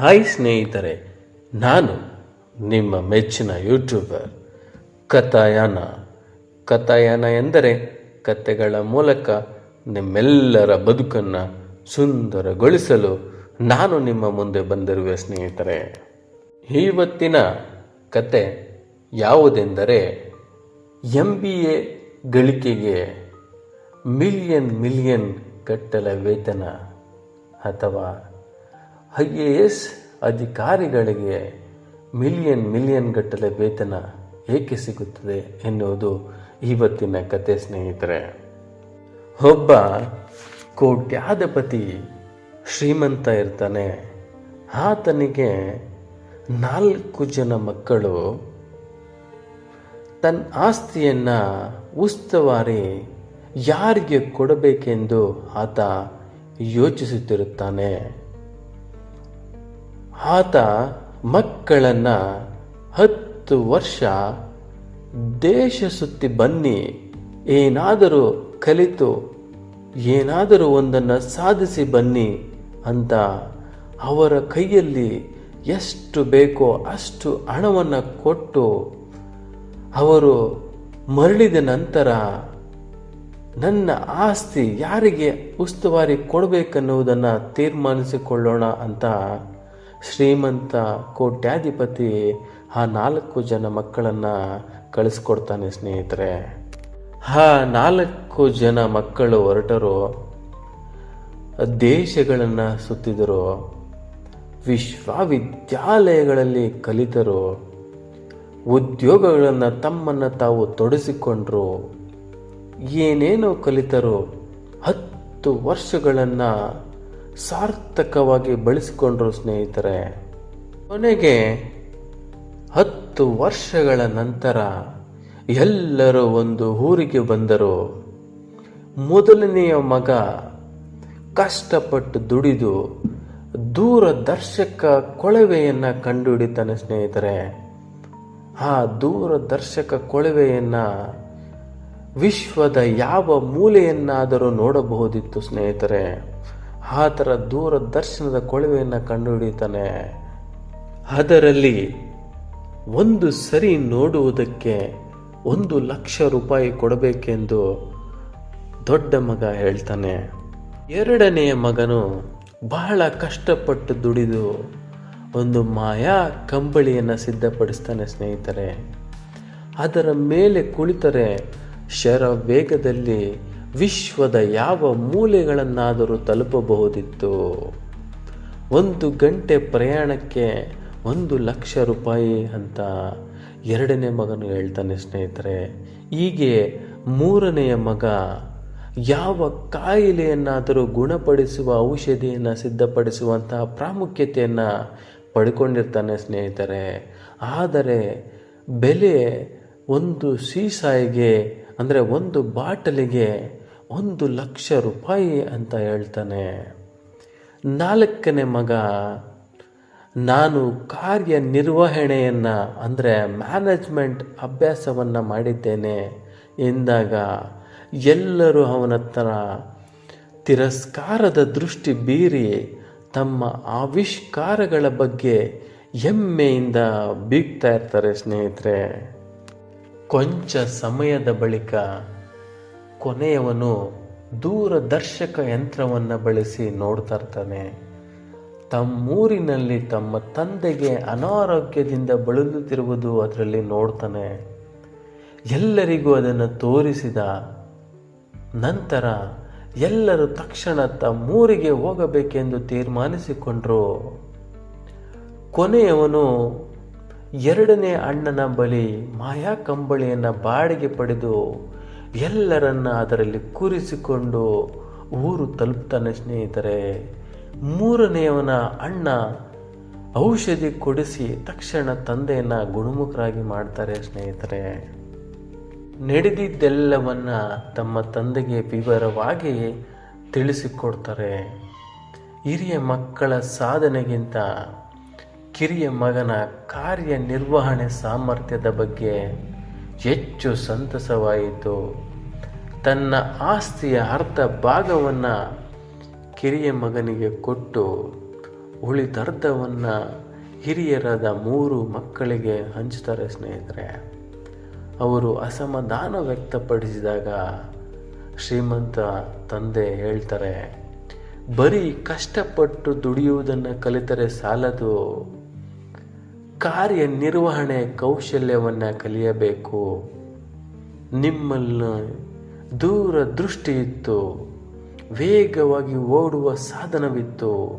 Hi ಸ್ನೇಹಿತರೆ, ನಾನು ನಿಮ್ಮ ಮೆಚ್ಚಿನ ಯೂಟ್ಯೂಬರ್ ಕಥಾಯಾನ. ಕಥಾಯಾನ ಎಂದರೆ ಕಥೆಗಳ ಮೂಲಕ ನಿಮ್ಮೆಲ್ಲರ ಬದುಕನ್ನು ಸುಂದರಗೊಳಿಸಲು ನಾನು ನಿಮ್ಮ ಮುಂದೆ ಬಂದಿರುವೆ ಸ್ನೇಹಿತರೆ. ಇವತ್ತಿನ ಕತೆ ಯಾವುದೆಂದರೆ ಎಂ ಬಿ ಎ ಗಳಿಕೆಗೆ ಮಿಲಿಯನ್ ಮಿಲಿಯನ್ ಕಟ್ಟಲ ವೇತನ ಅಥವಾ ಐ ಎ ಎಸ್ ಅಧಿಕಾರಿಗಳಿಗೆ ಮಿಲಿಯನ್ ಮಿಲಿಯನ್ ಗಟ್ಟಲೆ ವೇತನ ಏಕೆ ಸಿಗುತ್ತದೆ ಎನ್ನುವುದು ಇವತ್ತಿನ ಕತೆ ಸ್ನೇಹಿತರೆ. ಒಬ್ಬ ಕೋಟ್ಯಾಧಿಪತಿ ಶ್ರೀಮಂತ ಇರ್ತಾನೆ. ಆತನಿಗೆ ನಾಲ್ಕು ಜನ ಮಕ್ಕಳು. ತನ್ನ ಆಸ್ತಿಯನ್ನು ಉಸ್ತುವಾರಿ ಯಾರಿಗೆ ಕೊಡಬೇಕೆಂದು ಆತ ಯೋಚಿಸುತ್ತಿರುತ್ತಾನೆ. ಆತ ಮಕ್ಕಳನ್ನ ಹತ್ತು ವರ್ಷ ದೇಶ ಸುತ್ತಿ ಬನ್ನಿ, ಏನಾದರೂ ಕಲಿತು, ಏನಾದರೂ ಒಂದನ್ನು ಸಾಧಿಸಿ ಬನ್ನಿ ಅಂತ ಅವರ ಕೈಯಲ್ಲಿ ಎಷ್ಟು ಬೇಕೋ ಅಷ್ಟು ಹಣವನ್ನು ಕೊಟ್ಟು ಅವರು ಮರಳಿದ ನಂತರ ನನ್ನ ಆಸ್ತಿ ಯಾರಿಗೆ ಉಸ್ತುವಾರಿ ಕೊಡಬೇಕನ್ನುವುದನ್ನು ತೀರ್ಮಾನಿಸಿಕೊಳ್ಳೋಣ ಅಂತ ಶ್ರೀಮಂತ ಕೋಟ್ಯಾಧಿಪತಿ ಆ ನಾಲ್ಕು ಜನ ಮಕ್ಕಳನ್ನು ಕಳಿಸ್ಕೊಡ್ತಾನೆ ಸ್ನೇಹಿತರೆ. ಆ ನಾಲ್ಕು ಜನ ಮಕ್ಕಳು ಹೊರಟರು. ದೇಶಗಳನ್ನು ಸುತ್ತಿದರು. ವಿಶ್ವವಿದ್ಯಾಲಯಗಳಲ್ಲಿ ಕಲಿತರು. ಉದ್ಯೋಗಗಳನ್ನು ತಮ್ಮನ್ನು ತಾವು ತೊಡಸಿಕೊಂಡ್ರು. ಏನೇನೋ ಕಲಿತರು. ಹತ್ತು ವರ್ಷಗಳನ್ನು ಸಾರ್ಥಕವಾಗಿ ಬಳಸಿಕೊಂಡ್ರು ಸ್ನೇಹಿತರೆ, ಕೊನೆಗೆ ಹತ್ತು ವರ್ಷಗಳ ನಂತರ ಎಲ್ಲರೂ ಒಂದು ಊರಿಗೆ ಬಂದರು. ಮೊದಲನೆಯ ಮಗ ಕಷ್ಟಪಟ್ಟು ದುಡಿದು ದೂರದರ್ಶಕ ಕೊಳವೆಯನ್ನ ಕಂಡುಹಿಡಿತಾನೆ ಸ್ನೇಹಿತರೆ. ಆ ದೂರದರ್ಶಕ ಕೊಳವೆಯನ್ನ ವಿಶ್ವದ ಯಾವ ಮೂಲೆಯನ್ನಾದರೂ ನೋಡಬಹುದಿತ್ತು ಸ್ನೇಹಿತರೆ. ಆ ಥರ ದೂರದರ್ಶನದ ಕೊಳವೆಯನ್ನು ಕಂಡುಹಿಡಿತಾನೆ ಅದರಲ್ಲಿ ಒಂದು ಸರಿ ನೋಡುವುದಕ್ಕೆ ಒಂದು ಲಕ್ಷ ರೂಪಾಯಿ ಕೊಡಬೇಕೆಂದು ದೊಡ್ಡ ಮಗ ಹೇಳ್ತಾನೆ. ಎರಡನೆಯ ಮಗನು ಬಹಳ ಕಷ್ಟಪಟ್ಟು ದುಡಿದು ಒಂದು ಮಾಯಾ ಕಂಬಳಿಯನ್ನು ಸಿದ್ಧಪಡಿಸ್ತಾನೆ ಸ್ನೇಹಿತರೆ. ಅದರ ಮೇಲೆ ಕುಳಿತರೆ ಶರ ವೇಗದಲ್ಲಿ ವಿಶ್ವದ ಯಾವ ಮೂಲೆಗಳನ್ನಾದರೂ ತಲುಪಬಹುದಿತ್ತು. ಒಂದು ಗಂಟೆ ಪ್ರಯಾಣಕ್ಕೆ ಒಂದು ಲಕ್ಷ ರೂಪಾಯಿ ಅಂತ ಎರಡನೇ ಮಗನು ಹೇಳ್ತಾನೆ ಸ್ನೇಹಿತರೆ. ಹೀಗೆ ಮೂರನೆಯ ಮಗ ಯಾವ ಕಾಯಿಲೆಯನ್ನಾದರೂ ಗುಣಪಡಿಸುವ ಔಷಧಿಯನ್ನು ಸಿದ್ಧಪಡಿಸುವಂತಹ ಪ್ರಾಮುಖ್ಯತೆಯನ್ನು ಪಡ್ಕೊಂಡಿರ್ತಾನೆ ಸ್ನೇಹಿತರೆ. ಆದರೆ ಬೆಲೆ ಒಂದು ಸೀಸಾಯಿಗೆ ಅಂದರೆ ಒಂದು ಬಾಟಲಿಗೆ ಒಂದು ಲಕ್ಷ ರೂಪಾಯಿ ಅಂತ ಹೇಳ್ತಾನೆ. ನಾಲ್ಕನೇ ಮಗ, ನಾನು ಕಾರ್ಯನಿರ್ವಹಣೆಯನ್ನು, ಅಂದರೆ ಮ್ಯಾನೇಜ್ಮೆಂಟ್ ಅಭ್ಯಾಸವನ್ನು ಮಾಡಿದ್ದೇನೆ ಎಂದಾಗ ಎಲ್ಲರೂ ಅವನ ಹತ್ರ ತಿರಸ್ಕಾರದ ದೃಷ್ಟಿ ಬೀರಿ ತಮ್ಮ ಆವಿಷ್ಕಾರಗಳ ಬಗ್ಗೆ ಹೆಮ್ಮೆಯಿಂದ ಬೀಗ್ತಾ ಇರ್ತಾರೆ ಸ್ನೇಹಿತರೆ. ಕೊಂಚ ಸಮಯದ ಬಳಿಕ ಕೊನೆಯವನು ದೂರದರ್ಶಕ ಯಂತ್ರವನ್ನು ಬಳಸಿ ನೋಡ್ತಾ ಇರ್ತಾನೆ. ತಮ್ಮೂರಿನಲ್ಲಿ ತಮ್ಮ ತಂದೆಗೆ ಅನಾರೋಗ್ಯದಿಂದ ಬಳಲುತ್ತಿರುವುದು ಅದರಲ್ಲಿ ನೋಡ್ತಾನೆ. ಎಲ್ಲರಿಗೂ ಅದನ್ನು ತೋರಿಸಿದ ನಂತರ ಎಲ್ಲರೂ ತಕ್ಷಣ ತಮ್ಮೂರಿಗೆ ಹೋಗಬೇಕೆಂದು ತೀರ್ಮಾನಿಸಿಕೊಂಡರು. ಕೊನೆಯವನು ಎರಡನೇ ಅಣ್ಣನ ಬಳಿ ಮಾಯಾ ಕಂಬಳಿಯನ್ನು ಬಾಡಿಗೆ ಪಡೆದು ಎಲ್ಲರನ್ನ ಅದರಲ್ಲಿ ಕೂರಿಸಿಕೊಂಡು ಊರು ತಲುಪ್ತಾನೆ ಸ್ನೇಹಿತರೆ. ಮೂರನೆಯವನ ಅಣ್ಣ ಔಷಧಿ ಕೊಡಿಸಿ ತಕ್ಷಣ ತಂದೆಯನ್ನ ಗುಣಮುಖರಾಗಿ ಮಾಡ್ತಾರೆ ಸ್ನೇಹಿತರೆ. ನಡೆದಿದ್ದೆಲ್ಲವನ್ನ ತಮ್ಮ ತಂದೆಗೆ ವಿವರವಾಗಿ ತಿಳಿಸಿಕೊಡ್ತಾರೆ. ಹಿರಿಯ ಮಕ್ಕಳ ಸಾಧನೆಗಿಂತ ಕಿರಿಯ ಮಗನ ಕಾರ್ಯನಿರ್ವಹಣೆ ಸಾಮರ್ಥ್ಯದ ಬಗ್ಗೆ ಹೆಚ್ಚು ಸಂತಸವಾಯಿತು. ತನ್ನ ಆಸ್ತಿಯ ಅರ್ಧ ಭಾಗವನ್ನು ಕಿರಿಯ ಮಗನಿಗೆ ಕೊಟ್ಟು ಉಳಿದರ್ಧವನ್ನು ಹಿರಿಯರಾದ ಮೂರು ಮಕ್ಕಳಿಗೆ ಹಂಚುತ್ತಾರೆ ಸ್ನೇಹಿತರೆ. ಅವರು ಅಸಮಾಧಾನ ವ್ಯಕ್ತಪಡಿಸಿದಾಗ ಶ್ರೀಮಂತ ತಂದೆ ಹೇಳ್ತಾರೆ, ಬರೀ ಕಷ್ಟಪಟ್ಟು ದುಡಿಯುವುದನ್ನು ಕಲಿತರೆ ಸಾಲದು. ಕಾರ್ಯನಿರ್ವಹಣೆ ಕೌಶಲ್ಯವನ್ನು ಕಲಿಯಬೇಕು. ನಿಮ್ಮಲ್ಲಿ ದೂರದೃಷ್ಟಿ ಇತ್ತು ವೇಗವಾಗಿ ಓಡುವ ಸಾಧನವಿತ್ತು.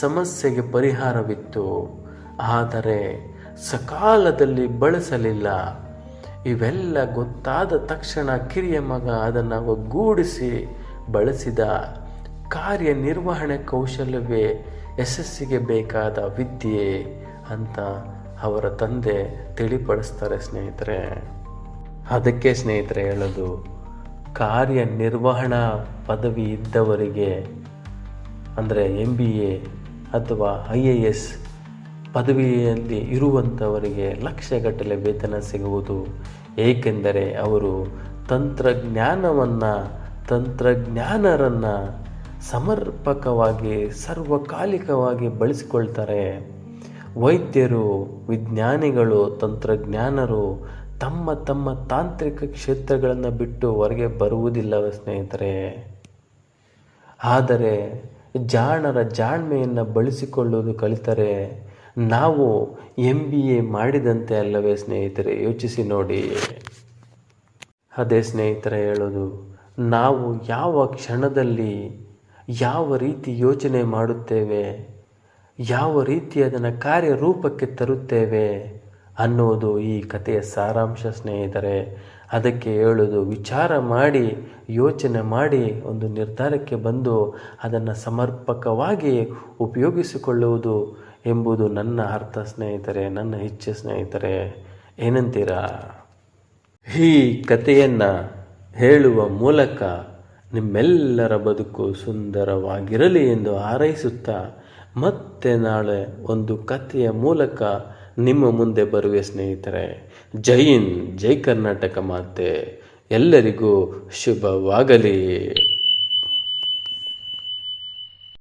ಸಮಸ್ಯೆಗೆ ಪರಿಹಾರವಿತ್ತು. ಆದರೆ ಸಕಾಲದಲ್ಲಿ ಬಳಸಲಿಲ್ಲ. ಇವೆಲ್ಲ ಗೊತ್ತಾದ ತಕ್ಷಣ ಕಿರಿಯ ಮಗ ಅದನ್ನು ಒಗ್ಗೂಡಿಸಿ ಬಳಸಿದ ಕಾರ್ಯನಿರ್ವಹಣೆ ಕೌಶಲ್ಯವೇ ಯಶಸ್ಸಿಗೆ ಬೇಕಾದ ವಿದ್ಯೆ. ಅಂತ ಅವರ ತಂದೆ ತಿಳಿಪಡಿಸ್ತಾರೆ, ಸ್ನೇಹಿತರೆ. ಅದಕ್ಕೆ ಸ್ನೇಹಿತರೆ ಹೇಳೋದು ಕಾರ್ಯನಿರ್ವಹಣಾ ಪದವಿ ಇದ್ದವರಿಗೆ, ಅಂದರೆ ಎಂ ಬಿ ಎ ಅಥವಾ ಐ ಎ ಎಸ್ ಪದವಿಯಲ್ಲಿ ಇರುವಂಥವರಿಗೆ ಲಕ್ಷಗಟ್ಟಲೆ ವೇತನ ಸಿಗುವುದು. ಏಕೆಂದರೆ ಅವರು ತಂತ್ರಜ್ಞಾನವನ್ನು, ತಂತ್ರಜ್ಞಾನರನ್ನು ಸಮರ್ಪಕವಾಗಿ, ಸರ್ವಕಾಲಿಕವಾಗಿ ಬಳಸಿಕೊಳ್ತಾರೆ. ವೈದ್ಯರು, ವಿಜ್ಞಾನಿಗಳು, ತಂತ್ರಜ್ಞಾನರು ತಮ್ಮ ತಮ್ಮ ತಾಂತ್ರಿಕ ಕ್ಷೇತ್ರಗಳನ್ನು ಬಿಟ್ಟು ಹೊರಗೆ ಬರುವುದಿಲ್ಲ ಸ್ನೇಹಿತರೆ. ಆದರೆ ಜಾಣರ ಜಾಣ್ಮೆಯನ್ನು ಬಳಸಿಕೊಳ್ಳುವುದು ಕಲಿತರೆ ನಾವು ಎಂ ಬಿ ಎ ಮಾಡಿದಂತೆ ಅಲ್ಲವೇ ಸ್ನೇಹಿತರೆ? ಯೋಚಿಸಿ ನೋಡಿ. ಅದೇ ಸ್ನೇಹಿತರೆ ಹೇಳೋದು, ನಾವು ಯಾವ ಕ್ಷಣದಲ್ಲಿ ಯಾವ ರೀತಿ ಯೋಚನೆ ಮಾಡುತ್ತೇವೆ? ಯಾವ ರೀತಿ ಅದನ್ನು ಕಾರ್ಯರೂಪಕ್ಕೆ ತರುತ್ತೇವೆ ಅನ್ನೋದು ಈ ಕಥೆಯ ಸಾರಾಂಶ ಸ್ನೇಹಿತರೆ. ಅದಕ್ಕೆ ಹೇಳೋದು, ವಿಚಾರ ಮಾಡಿ, ಯೋಚನೆ ಮಾಡಿ ಒಂದು ನಿರ್ಧಾರಕ್ಕೆ ಬಂದು ಅದನ್ನು ಸಮರ್ಪಕವಾಗಿ ಉಪಯೋಗಿಸಿಕೊಳ್ಳುವುದು ಎಂಬುದು ನನ್ನ ಅರ್ಥ ಸ್ನೇಹಿತರೆ, ನನ್ನ ಇಚ್ಛೆ ಸ್ನೇಹಿತರೆ. ಏನಂತೀರಾ? ಈ ಕಥೆಯನ್ನು ಹೇಳುವ ಮೂಲಕ ನಿಮ್ಮೆಲ್ಲರ ಬದುಕು ಸುಂದರವಾಗಿರಲಿ ಎಂದು ಹಾರೈಸುತ್ತಾ ಮತ್ತೆ ನಾಳೆ ಒಂದು ಕಥೆಯ ಮೂಲಕ ನಿಮ್ಮ ಮುಂದೆ ಬರುವೆ ಸ್ನೇಹಿತರೆ. ಜೈನ್ ಜೈ ಕರ್ನಾಟಕ ಮಾತೆ. ಎಲ್ಲರಿಗೂ ಶುಭವಾಗಲಿ.